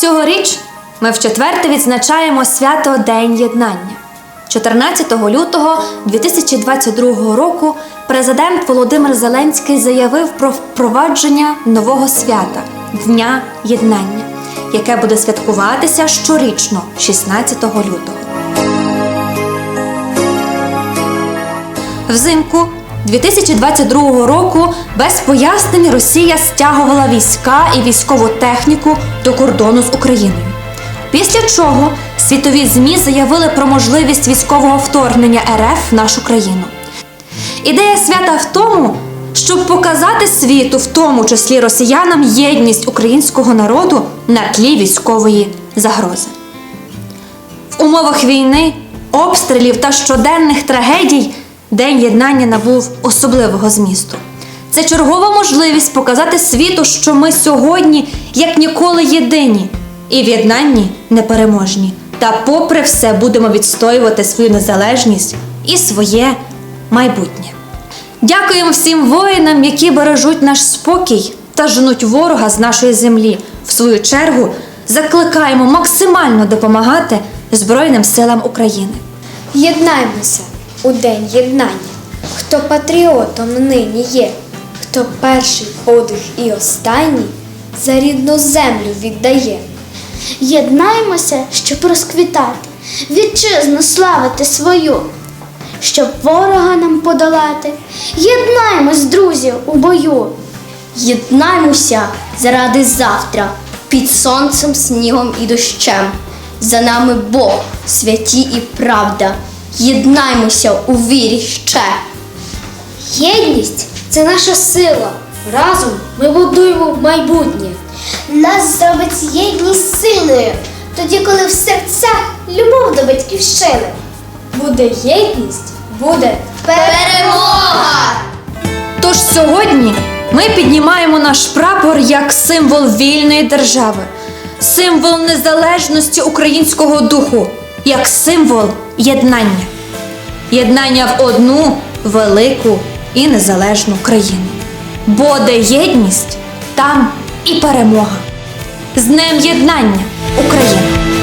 Цьогоріч ми вчетверте відзначаємо свято День Єднання. 14 лютого 2022 року президент Володимир Зеленський заявив про впровадження нового свята Дня Єднання, яке буде святкуватися щорічно 16 лютого. Взимку 2022 року без пояснень Росія стягувала війська і військову техніку до кордону з Україною. Після чого світові ЗМІ заявили про можливість військового вторгнення РФ в нашу країну. Ідея свята в тому, щоб показати світу, в тому числі росіянам, єдність українського народу на тлі військової загрози. В умовах війни, обстрілів та щоденних трагедій День єднання набув особливого змісту. Це чергова можливість показати світу, що ми сьогодні, як ніколи, єдині і в єднанні непереможні. Та, попри все, будемо відстоювати свою незалежність і своє майбутнє. Дякуємо всім воїнам, які бережуть наш спокій та женуть ворога з нашої землі. В свою чергу закликаємо максимально допомагати Збройним силам України. Єднаймося у день єднання. Хто патріотом нині є, хто перший подих і останній за рідну землю віддає. Єднаймося, щоб розквітати, вітчизну славити свою, щоб ворога нам подолати. Єднаймось, друзі, у бою. Єднаймося заради завтра, під сонцем, снігом і дощем. За нами Бог, святі і правда. Єднаймося у вірі ще. Єдність це наша сила. Разом ми будуємо майбутнє. Нас зробить єдність сильною, тоді, коли в серцях любов до батьківщини. Буде єдність, буде перемога! Тож сьогодні ми піднімаємо наш прапор як символ вільної держави, символ незалежності українського духу, як символ єднання. Єднання в одну велику і незалежну країну. Бо де єдність, там і перемога. З Днем Єднання Україна!